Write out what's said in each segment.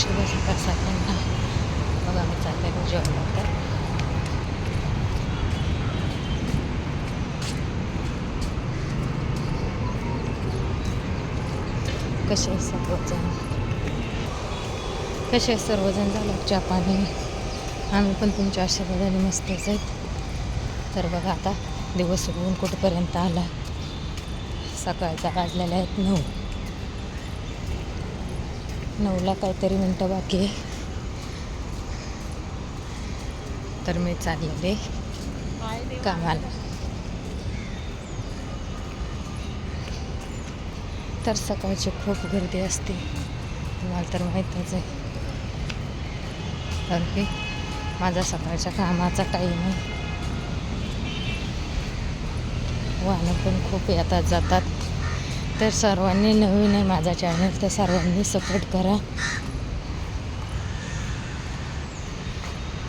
शुभ सकाळ सगळ्यांना बघा मी चाललेलो जेवण तर कसे सर्वजण कसे सर्वजण झालं चहा पाणी आम्ही पण तुमच्या आशीर्वादाने मस्तच आहेत तर बघा आता दिवस उगवून कुठपर्यंत आला सकाळचा वाजलेला आहेत नऊ नऊला काहीतरी मिनटं बाकी आहे. तर मी चाललेले कामाला. तर सकाळची खूप गर्दी असते. मला तर माहीतच आहे. तर की माझा सकाळच्या कामाचा टाईम आहे. वाहनं पण खूप येतात जातात. तर सर्वांनी नवीन आहे माझा चॅनल तर सर्वांनी सपोर्ट करा.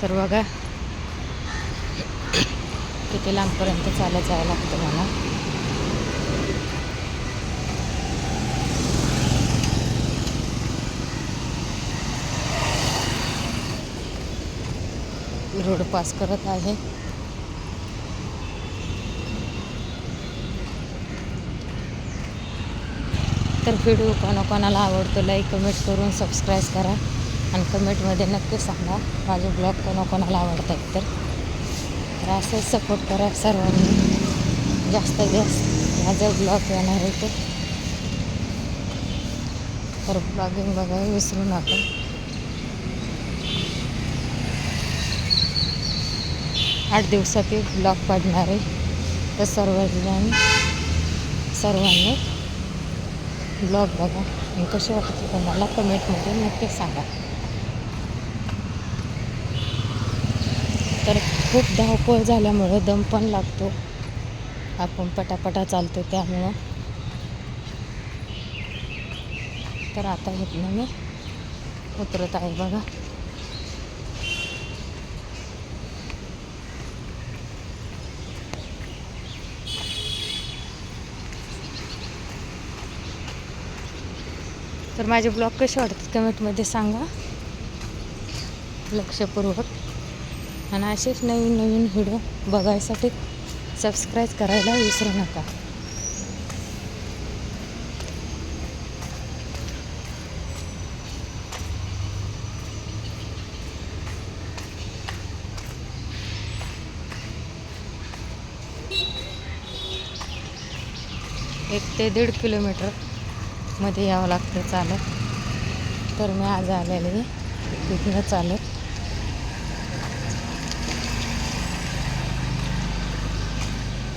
तर बघा किती लांबपर्यंत चालत जायला लागतं मला. रोड पास करत आहे. तर व्हिडिओ कोणाकोणाला आवडतो लाईक कमेंट करून सबस्क्राईब करा. आणि कमेंटमध्ये नक्की सांगा माझे ब्लॉग कोणाकोणाला आवडत आहेत तर. असंच सपोर्ट करा सर्वांनी. जास्त जास्त. माझं ब्लॉग येणार आहे ते. तर ब्लॉगिंग बघायला विसरू नका. आठ दिवसात एक ब्लॉग पडणार आहे. तर सर्वजण सर्वांनी ब्लॉग बघा. आणि कसे वाटते तुम्हाला कमेंटमध्ये नक्की सांगा. तर खूप धावपळ झाल्यामुळं दम पण लागतो. आपण पटापटा चालतो त्यामुळं. तर आता इथनं मी उतरत आहे बघा. तर माझे ब्लॉग कसे वाटतात कमेंटमध्ये सांगा. लक्षपूर्वक. आणि असेच नवीन नवीन व्हिडिओ बघायसाठी सबस्क्राईब करायला विसरू नका. एक ते दीड किलोमीटर. मध्ये यावं लागतं चालत. तर मी आज आलेले तिथनं चालत.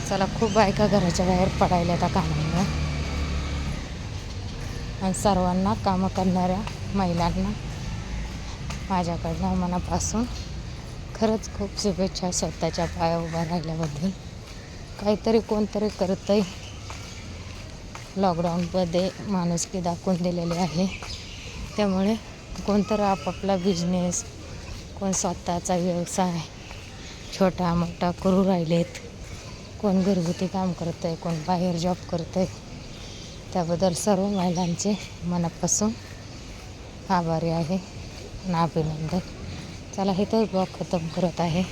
चला खूप बायका घराच्या बाहेर पडायला त्या कामांना. आणि सर्वांना कामं करणाऱ्या महिलांना माझ्याकडनं मनापासून खरंच खूप शुभेच्छा स्वतःच्या पाया उभा राहिल्याबद्दल. काहीतरी कोणतरी करतंय. लॉकडाऊनमध्ये माणुसकी दाखवून दिलेली आहे. त्यामुळे कोणतर आपापला बिझनेस कोण स्वतःचा व्यवसाय छोटा मोठा करू राहिलेत. कोण घरगुती काम करतं आहे कोण बाहेर जॉब करतं आहे त्याबद्दल सर्व महिलांचे मनापासून आभारी आहे आणि अभिनंदन. चला हे तर ब्लॉग खतम करत आहे.